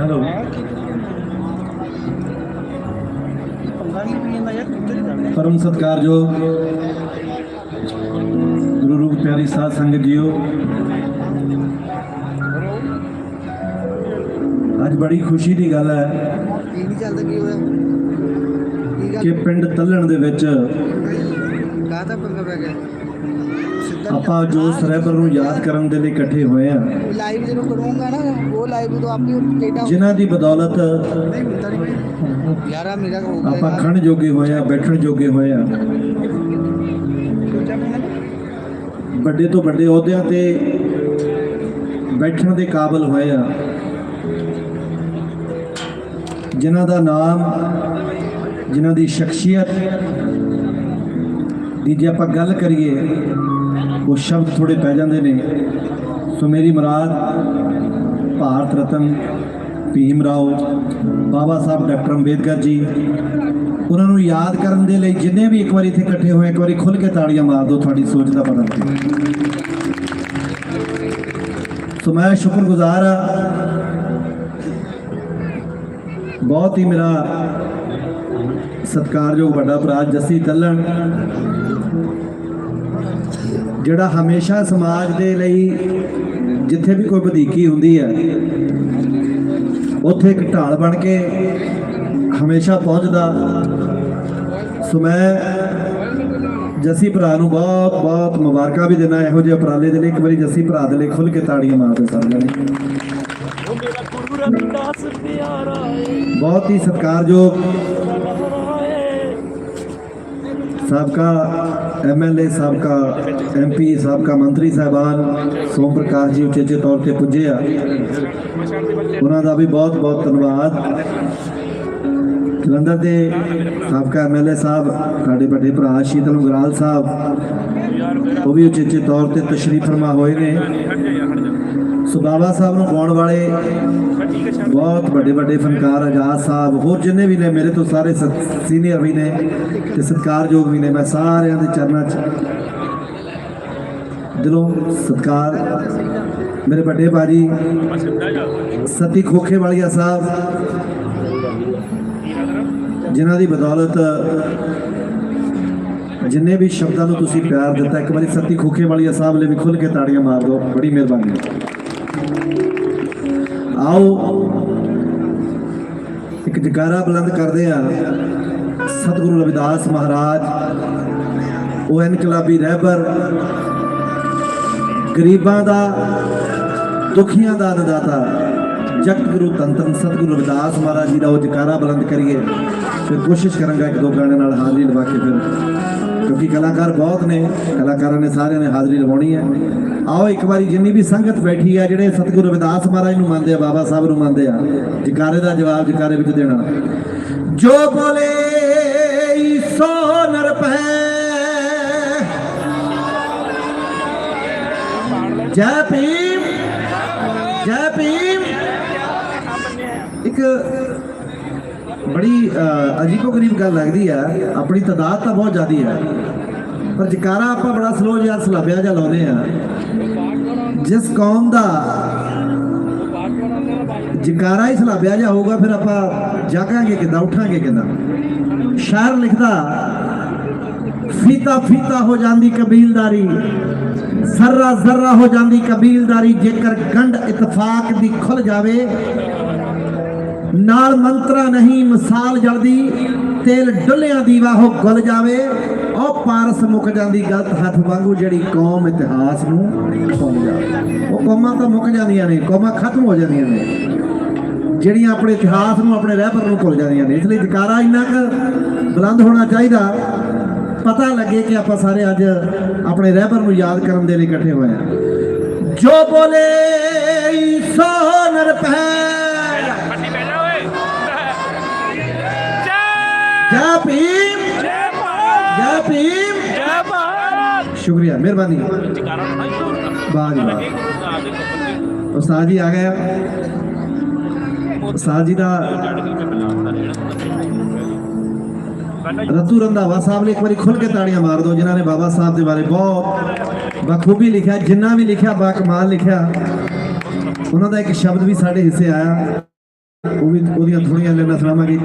Hello. ਪਰਮ ਸਤਿਕਾਰਯੋਗ ਗੁਰੂ ਰੂਪ ਪਿਆਰੀ ਸਾਧ ਸੰਗਤ ਜੀਓ। ਅੱਜ ਬੜੀ ਖੁਸ਼ੀ ਦੀ ਗੱਲ ਹੈ ਕੀ ਪਿੰਡ ਤੱਲਣ ਦੇ ਵਿੱਚ ਆਪਾਂ ਜੋ ਸਰੈਬਰ ਨੂੰ ਯਾਦ ਕਰਨ ਦੇ ਲਈ ਇਕੱਠੇ ਹੋਏ ਆ ਲਾਈਵ ਜਦੋਂ ਕਰੂੰਗਾ ਨਾ ਉਹ ਲਾਈਵ ਤੋਂ ਆਪੀ ਡੇਟਾ ਜਿਨ੍ਹਾਂ ਦੀ ਬਦੌਲਤ ਨਹੀਂ ਮਿਲਦਾ ਨਹੀਂ ਯਾਰਾ ਮੇਰਾ ਹੋ ਗਿਆ ਆਪਾਂ ਖਣ ਜੋਗੇ ਹੋਏ ਆ ਬੈਠਣ ਜੋਗੇ ਹੋਏ ਆ। ਵੱਡੇ ਤੋਂ ਵੱਡੇ ਅਹੁਦਿਆਂ ਤੇ ਬੈਠਣ ਦੇ ਕਾਬਿਲ ਹੋਏ ਆ। ਜਿਨ੍ਹਾਂ ਦਾ ਨਾਮ ਜਿਨ੍ਹਾਂ ਦੀ ਸ਼ਖਸੀਅਤ ਦੀ ਜੇ ਆਪਾਂ ਗੱਲ ਕਰੀਏ ਉਹ ਸ਼ਬਦ ਥੋੜੇ ਪੈ ਜਾਂਦੇ ਨੇ। ਸੋ ਮੇਰੀ ਮੁਰਾਦ ਭਾਰਤ ਰਤਨ ਭੀਮ ਰਾਓ, ਬਾਬਾ ਸਾਹਿਬ ਡਾਕਟਰ ਅੰਬੇਦਕਰ ਜੀ। ਉਹਨਾਂ ਨੂੰ ਯਾਦ ਕਰਨ ਦੇ ਲਈ ਜਿੰਨੇ ਵੀ ਇੱਕ ਵਾਰੀ ਇੱਥੇ ਇਕੱਠੇ ਹੋਏ, ਇੱਕ ਵਾਰੀ ਖੁੱਲ ਕੇ ਤਾੜੀਆਂ ਮਾਰ ਦਿਓ, ਤੁਹਾਡੀ ਸੋਚ ਦਾ ਪਤਾ ਲੱਗੇ। ਸੋ ਮੈਂ ਸ਼ੁਕਰਗੁਜ਼ਾਰ ਆ ਬਹੁਤ ਹੀ ਮੇਰਾ ਸਤਿਕਾਰਯੋਗ ਵੱਡਾ ਭਰਾ ਜੱਸੀ ਤੱਲਣ, ਜਿਹੜਾ ਹਮੇਸ਼ਾ ਸਮਾਜ ਦੇ ਲਈ ਜਿੱਥੇ ਵੀ ਕੋਈ ਵਧੀਕੀ ਹੁੰਦੀ ਹੈ ਉੱਥੇ ਇੱਕ ਢਾਲ ਬਣ ਕੇ ਹਮੇਸ਼ਾ ਪਹੁੰਚਦਾ। ਸੋ ਮੈਂ ਜੱਸੀ ਭਰਾ ਨੂੰ ਬਹੁਤ ਬਹੁਤ ਮੁਬਾਰਕਾਂ ਵੀ ਦੇਣਾ ਇਹੋ ਜਿਹੇ ਉਪਰਾਲੇ ਦੇ ਲਈ ਇੱਕ ਵਾਰੀ ਜੱਸੀ ਭਰਾ ਦੇ ਲਈ ਖੁੱਲ ਕੇ ਤਾੜੀਆਂ ਮਾਰਦੇ ਸਾਰੇ ਜਣੇ ਉਹ ਮੇਰਾ ਗੁਰੂ ਰਵਿਦਾਸ ਪਿਆਰਾ ਏ। ਬਹੁਤ ਹੀ ਸਤਿਕਾਰਯੋਗ ਸਾਬਕਾ ਐਮਐਲਏ ਸਾਬਕਾ ਐਮਪੀ ਸਾਬਕਾ ਮੰਤਰੀ ਸਾਹਿਬਾਨ ਸੋਮ ਪ੍ਰਕਾਸ਼ ਜੀ ਉਚੇਚੇ ਤੌਰ ਤੇ ਪੁੱਜੇ ਆ। ਉਹਨਾਂ ਦਾ ਵੀ ਬਹੁਤ ਬਹੁਤ ਧੰਨਵਾਦ। ਜਲੰਧਰ ਦੇ ਸਾਬਕਾ ਐਮਐਲਏ ਸਾਹਿਬ, ਸਾਡੇ ਵੱਡੇ ਭਰਾ ਸ਼ੀਤਲ ਉਗਰਾਲ ਸਾਹਿਬ, ਉਹ ਵੀ ਉਚੇਚੇ ਤੌਰ ਤੇ ਤਸ਼ਰੀਫ ਫਰਮਾ ਹੋਏ ਨੇ। ਸੋ ਬਾਬਾ ਸਾਹਿਬ ਨੂੰ ਗਾਉਣ ਵਾਲੇ ਬਹੁਤ ਵੱਡੇ ਵੱਡੇ ਫਨਕਾਰ ਆਜ਼ਾਦ ਸਾਹਿਬ, ਹੋਰ ਜਿੰਨੇ ਵੀ ਨੇ ਮੇਰੇ ਤੋਂ ਸਾਰੇ ਸੀਨੀਅਰ ਵੀ ਨੇ ਤੇ ਸਤਿਕਾਰਯੋਗ ਵੀ ਨੇ, ਮੈਂ ਸਾਰਿਆਂ ਦੇ ਚਰਨਾਂ 'ਚ ਦਿਲੋਂ ਸਤਿਕਾਰ। ਮੇਰੇ ਵੱਡੇ ਭਾਜੀ, ਸਤੀ ਖੋਖੇ ਵਾਲੀਆ ਸਾਹਿਬ, ਜਿਨ੍ਹਾਂ ਦੀ ਬਦੌਲਤ ਜਿੰਨੇ ਵੀ ਸ਼ਬਦਾਂ ਨੂੰ ਤੁਸੀਂ ਪਿਆਰ ਦਿੱਤਾ, ਇੱਕ ਵਾਰੀ ਸਤੀ ਖੋਖੇ ਵਾਲੀਆ ਸਾਹਿਬ ਲਈ ਵੀ ਖੁੱਲ ਕੇ ਤਾੜੀਆਂ ਮਾਰ ਦਿਓ, ਬੜੀ ਮਿਹਰਬਾਨੀ। ਆਓ ਇੱਕ ਜਕਾਰਾ ਬੁਲੰਦ ਕਰਦੇ ਆ ਸਤਿਗੁਰੂ ਰਵਿਦਾਸ ਮਹਾਰਾਜ, ਉਹ ਇਨਕਲਾਬੀ ਰਹਿਬਰ, ਗਰੀਬਾਂ ਦਾ, ਦੁਖੀਆਂ ਦਾ ਅਨਦਾਤਾ, ਜਗਤ ਗੁਰੂ ਧੰਨ ਧੰਨ ਸਤਿਗੁਰੂ ਰਵਿਦਾਸ ਮਹਾਰਾਜ ਜੀ ਦਾ ਉਹ ਜਕਾਰਾ ਬੁਲੰਦ ਕਰੀਏ, ਫਿਰ ਕੋਸ਼ਿਸ਼ ਕਰਾਂਗਾ ਇੱਕ ਦੋ ਗਾਣੇ ਨਾਲ ਹਾਜ਼ਰੀ ਲਵਾ ਕੇ ਫਿਰ ਕਿਉਂਕਿ ਕਲਾਕਾਰ ਬਹੁਤ ਨੇ, ਕਲਾਕਾਰਾਂ ਨੇ ਸਾਰਿਆਂ ਨੇ ਹਾਜ਼ਰੀ ਲਵਾਉਣੀ ਹੈ। ਆਓ ਇੱਕ ਵਾਰੀ ਜਿੰਨੀ ਵੀ ਸੰਗਤ ਬੈਠੀ ਆ ਜਿਹੜੇ ਸਤਿਗੁਰੂ ਰਵਿਦਾਸ ਮਹਾਰਾਜ ਨੂੰ ਮੰਨਦੇ ਆ, ਬਾਬਾ ਸਾਹਿਬ ਨੂੰ ਮੰਨਦੇ ਆ, ਜਕਾਰੇ ਦਾ ਜਵਾਬ ਜਕਾਰੇ ਵਿੱਚ ਦੇਣਾ। ਜੋ ਬੋਲੇ ਸੋ ਨਰਪੈ ਜੈ ਭੀਮ ਜੈ ਭੀਮ। ਇੱਕ ਬੜੀ ਅਜੀਬੋ ਗਰੀਬ ਗੱਲ ਲੱਗਦੀ ਆ। ਆਪਣੀ ਤਦਾਦ ਤਾਂ ਬਹੁਤ ਜ਼ਿਆਦੀ ਹੈ। ਪਰ ਜਕਾਰਾ ਆਪਾਂ ਬੜਾ ਸਲੋ ਜਿਹਾ ਸਲਾਬਿਆ ਜਿਹਾ ਲਾਉਂਦੇ ਆ। ਜਿਸ ਕੌਮ ਦਾ ਜਕਾਰਾ ਹੀ ਸਲਾਬਿਆ ਜਿਹਾ ਹੋਊਗਾ, ਫਿਰ ਆਪਾਂ ਜਾਗਾਂਗੇ ਕਿੱਦਾਂ, ਉਠਾਂਗੇ ਕਿੱਦਾਂ? ਸ਼ਾਇਰ ਲਿਖਦਾ ਫੀਤਾ ਫੀਤਾ ਹੋ ਜਾਂਦੀ ਕਬੀਲਦਾਰੀ, ਜ਼ਰਰਾ ਜ਼ਰਰਾ ਹੋ ਜਾਂਦੀ ਕਬੀਲਦਾਰੀ, ਜੇਕਰ ਗੰਢ ਇਤਫਾਕ ਦੀ ਖੁੱਲ ਜਾਵੇ ਨਾਲ ਮੰਤਰਾ ਨਹੀਂ, ਮਿਸਾਲ ਜਲਦੀ, ਤੇਲ ਡੁੱਲਿਆਂ ਦੀਵਾ ਹੋ ਗੁੱਲ ਜਾਵੇ। ਉਹ ਪਾਰਸ ਮੁੱਕ ਜਾਂਦੀ ਗਲਤ ਹੱਥ ਵਾਂਗੂ, ਜਿਹੜੀ ਕੌਮ ਇਤਿਹਾਸ ਨੂੰ ਭੁੱਲ ਜਾਵੇ। ਉਹ ਕੌਮਾਂ ਤਾਂ ਮੁੱਕ ਜਾਂਦੀਆਂ ਨੇ, ਕੌਮਾਂ ਖਤਮ ਹੋ ਜਾਂਦੀਆਂ ਨੇ। ਜਿਹੜੀਆਂ ਆਪਣੇ ਇਤਿਹਾਸ ਨੂੰ, ਆਪਣੇ ਰਹਿਬਰ ਨੂੰ ਭੁੱਲ ਜਾਂਦੀਆਂ ਨੇ। ਇਸ ਲਈ ਜਕਾਰਾ ਇੰਨਾ ਕੁ ਬੁਲੰਦ ਹੋਣਾ ਚਾਹੀਦਾ। ਪਤਾ ਲੱਗੇ ਕਿ ਆਪਾਂ ਸਾਰੇ ਅੱਜ ਆਪਣੇ ਰਹਿਬਰ ਨੂੰ ਯਾਦ ਕਰਨ ਦੇ ਲਈ ਇਕੱਠੇ ਹੋਏ ਹਾਂ। ਜੋ ਬੋਲੇ ਦੇ ਕੋਲ ਉਸਤਾਦ ਜੀ ਆ ਗਏ ਆ। ਉਸਤਾਦ ਜੀ ਦਾ ਰਤੂ ਰੰਧਾਵਾ ਸਾਹਿਬ ਨੇ ਇੱਕ ਵਾਰੀ ਖੁੱਲ ਕੇ ਤਾੜੀਆਂ ਮਾਰ ਦਿਓ ਜਿਨ੍ਹਾਂ ਨੇ ਬਾਬਾ ਸਾਹਿਬ ਦੇ ਬਾਰੇ ਬਹੁਤ ਬਖੂਬੀ ਲਿਖਿਆ ਜਿੰਨਾ ਵੀ ਲਿਖਿਆ ਬਾ ਕਮਾਲ ਲਿਖਿਆ। ਉਹਨਾਂ ਦਾ ਇੱਕ ਸ਼ਬਦ ਵੀ ਸਾਡੇ ਹਿੱਸੇ ਆਇਆ। ਉਹ ਵੀ ਉਹਦੀਆਂ ਥੋੜੀਆਂ ਲੈਣਾ ਸੁਣਾਵਾਂਗੇ।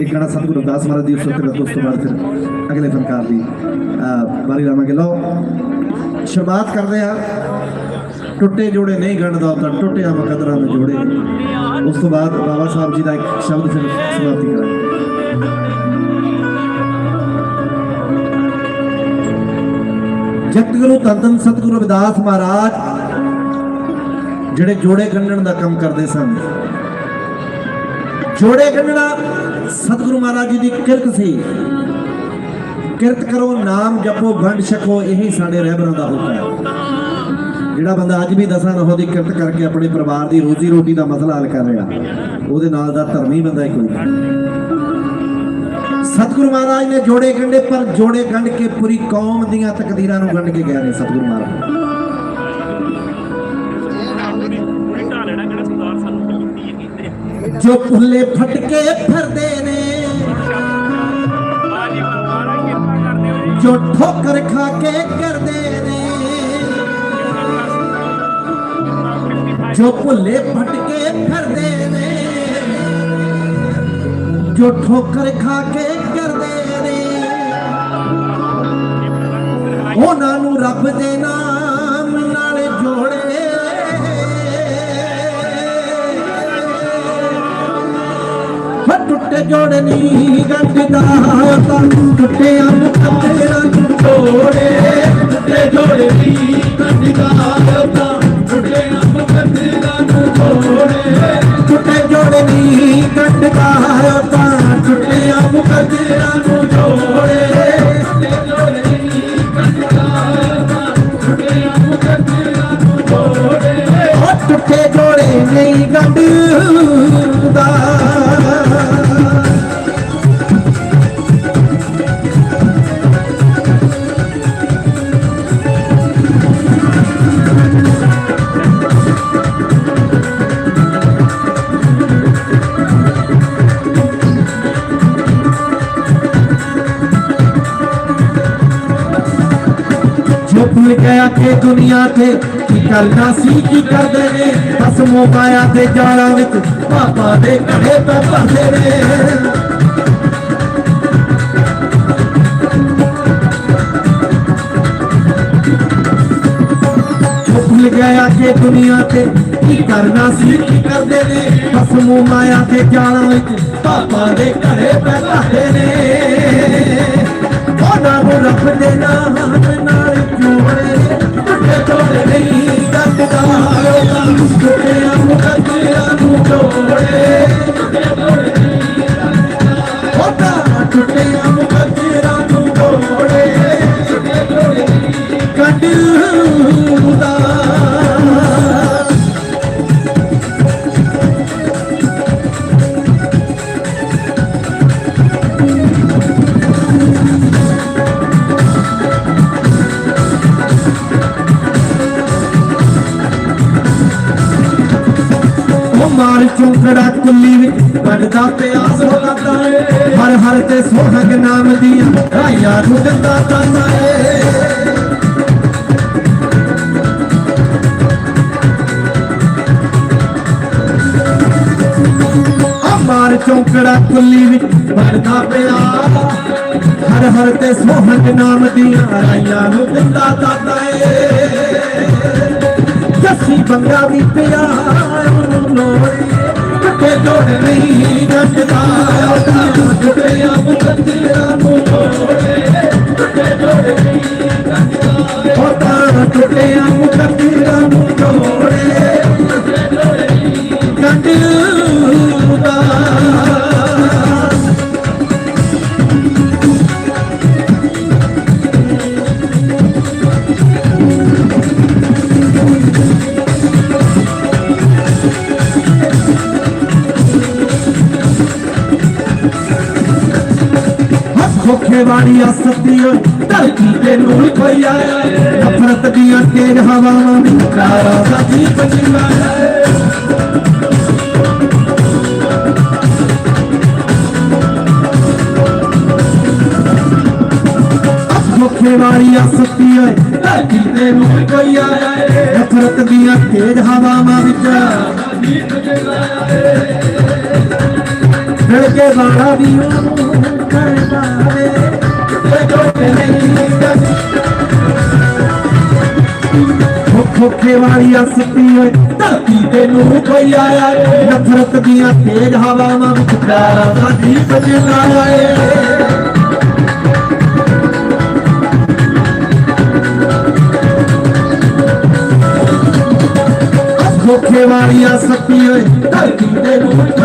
ਇੱਕ ਗਾਣਾ ਸਤਿਗੁਰੂ ਦਾਸ ਮਹਾਰਾਜ ਦੀ ਉਸਤਤ ਦਾ ਦੋਸਤੋ ਬਾਅਦ ਫਿਰ ਅਗਲੇ ਫਨਕਾਰ ਦੀ ਅਹ, ਲਾਵਾਂਗੇ। ਲਓ ਸ਼ੁਰੂਆਤ ਕਰਦੇ ਆ ਟੁੱਟੇ ਜੋੜੇ ਨਹੀਂ ਗੰਢਦਾ ਤਾਂ ਟੁੱਟਿਆ ਮਕਦਰਾਂ ਨੂੰ ਜੋੜੇ। ਉਸ ਤੋਂ ਬਾਅਦ ਬਾਬਾ ਸਾਹਿਬ ਜੀ ਦਾ ਇੱਕ ਸ਼ਬਦ ਫਿਰ ਸਮਾਪਤੀ ਕਰਾਂਗੇ। ਜਗਤ ਗੁਰੂ ਤੰਤਨ ਸਤਿਗੁਰੂ ਰਵਿਦਾਸ ਮਹਾਰਾਜ ਜਿਹੜੇ ਜੋੜੇ ਗੰਢਣ ਦਾ ਕੰਮ ਕਰਦੇ ਸਨ। ਜੋੜੇ ਗੰਢਣਾ ਸਤਿਗੁਰੂ ਮਹਾਰਾਜ ਜੀ ਦੀ ਕਿਰਤ ਸੀ। ਕਿਰਤ ਕਰੋ, ਨਾਮ ਜਪੋ, ਵੰਡ ਛਕੋ, ਇਹੀ ਸਾਡੇ ਰਹਿਬਰਾਂ ਦਾ ਹੁਕਮ ਹੈ। ਜਿਹੜਾ ਬੰਦਾ ਅੱਜ ਵੀ ਦਸਾਂ ਰਹੋ ਦੀ ਕਿਰਤ ਕਰਕੇ ਆਪਣੇ ਪਰਿਵਾਰ ਦੀ ਰੋਜ਼ੀ ਰੋਟੀ ਦਾ ਮਸਲਾ ਹੱਲ ਕਰ ਰਿਹਾ, ਉਹਦੇ ਨਾਲ ਦਾ ਧਰਮੀ ਬੰਦਾ ਹੀ ਕੋਈ। ਸਤਿਗੁਰੂ ਮਹਾਰਾਜ ਨੇ ਜੋੜੇ ਗੰਢੇ ਪਰ ਜੋੜੇ ਗੰਢ ਕੇ ਪੂਰੀ ਕੌਮ ਦੀਆਂ ਤਕਦੀਰਾਂ ਨੂੰ ਗੰਢ ਕੇ ਗਏ ਨੇ ਸਤਿਗੁਰੂ ਮਹਾਰਾਜ। ਜੋ ਭੁੱਲੇ ਫਟਕੇ ਫਿਰਦੇ ਨੇ। ਜੀ। ਠੋਕਰ ਖਾ ਕੇ ਕਰਦੇ ਨੇ। ਜੋ ਭੁੱਲੇ ਫਟਕੇ ਫਿਰਦੇ ਨੇ। ਜੋ ਠੋਕਰ ਖਾ ਕੇ ਕਰਦੇ ਨੇ। ਉਹਨਾਂ ਨੂੰ ਰੱਬ ਦੇ ਨਾਮ ਜੋੜਨੀ ਟੁੱਟੇ ਜੋੜੇ ਨਹੀਂ ਗੰਢਦਾ ਤਾਂ ਟੁੱਟਿਆ ਮੁਕੱਦਰਾਂ ਜੋੜੇ ਟੁੱਟੇ ਜੋੜੇ ਨਹੀਂ ਗੰਢਦਾ ਤਾਂ ਟੁੱਟਿਆ ਮੁਕੱਦਰਾਂ ਜੋੜੇ ਟੁੱਟੇ ਜੋੜੇ ਗੰਢਦਾ ਤਾਂ ਟੁੱਟਿਆ ਮੁਕੱਦਰਾਂ ਜੋੜੇ ਟੁੱਟੇ ਜੋੜੇ ਗੰਢਦਾ ਤਾਂ ਟੁੱਟਿਆ ਮੁਕੱਦਰਾਂ ਜੋੜੇ ਟੁੱਟੇ ਜੋੜੇ ਨਹੀਂ ਗੰਢਦਾ। ਭੁੱਲ ਦੁਨੀਆ ਤੇ ਕੀ ਕਰਨਾ ਸੀ, ਕੀ ਕਰਦੇ ਨੇ? ਬਸ ਮੋਬਾਇਆ ਦੇ ਜਾਲਾਂ ਵਿੱਚ ਪਾਪਾ ਦੇ ਘੜੇ ਪੈ ਭਰਦੇ ਨੇ। ਭੁੱਲ ਗਿਆ ਕਿ ਦੁਨੀਆ ਤੇ ਕੀ ਕਰਨਾ ਸੀ, ਕੀ ਕਰਦੇ ਨੇ? ਬਸ ਮੋਬਾਇਆ ਦੇ ਜਾਲਾਂ ਵਿੱਚ ਪਾਪਾ ਦੇ ਘੜੇ ਪੈ ਨੇ। ਉਹਨਾਂ ਨੂੰ ਰੱਬ ਦੇ ਨਾਮ ਮਾਰ ਕੁੱਲੀ ਵਿੱਚ ਵੱਡਦਾ ਪਿਆਸ ਹੋ ਕਰਦਾ ਏ। ਹਰ ਹਰ ਤੇ ਸੋਹਗ ਨਾਮ ਦੀਆਂ ਰਾਈਆਂ ਨੂੰ ਦਿੰਦਾ ਜਾਂਦਾ ਏ। ਮਾਰ ਚੌਂਕੜਾ ਕੁੱਲੀ ਵਿੱਚ ਵੱਡਦਾ ਪਿਆ ਹਰ ਹਰ ਤੇ ਸੋਹਗ ਨਾਮ ਦੀਆਂ ਰਾਈਆਂ ਨੂੰ ਦਿੰਦਾ ਦਾਤਾ ਏ। ਜੱਸੀ ਬੰਗਾ ਵੀ ਪਿਆ ਉਹਨੂੰ ਲੋੜੇ ਟੁੱਟੇ ਜੋੜ ਨਹੀਂ ਗੱਜਦਾ ਟੁੱਟਿਆ ਮੁਕੱਦਰਾਂ ਨੂੰ ਜੋੜੇ ਟੁੱਟੇ ਜੋੜ ਨਹੀਂ ਗੱਜਦਾ ਹੋਤਾ ਟੁੱਟਿਆ ਮੁਕੱਦਰਾਂ ਵਾਲੀ ਅਸਤੀ ਧਰਤੀ ਤੇ ਨੂਰ ਕੋਈ ਨਫ਼ਰਤ ਦੀਆਂ ਤੇਜ਼ ਹਵਾਵਾਂ ਵਿੱਚ ਕਾਰਾ ਸਾਥੀ ਪੰਜੀਆ ਖੋਖੇ ਵਾਲੀ ਅਸਤੀ ਧਰਤੀ ਤੇ ਨੂਰ ਕੋਈ ਨਫ਼ਰਤ ਦੀਆਂ ਤੇਜ਼ ਹਵਾਵਾਂ ਵਿੱਚ ਮਿਲ ਕੇ ਬਾਣਾ ਦੀ ਖੋਖੇ ਵਾਲੀ ਅਸਤੀ ਓਏ ਧਰਤੀ ਤੇ ਨੂੰ ਕੋਈ ਆਇਆ ਏ। ਨਫ਼ਰਤ ਦੀਆਂ ਤੇਜ਼ ਹਵਾਵਾਂ ਵਿੱਚ ਪਿਆਰਾ ਸਾਡੀ ਬਜਣਾ ਏ ਖੋਖੇ ਵਾਲੀ ਅਸਤੀ ਓਏ ਧਰਤੀ ਤੇ ਨੂੰ ਕੋਈ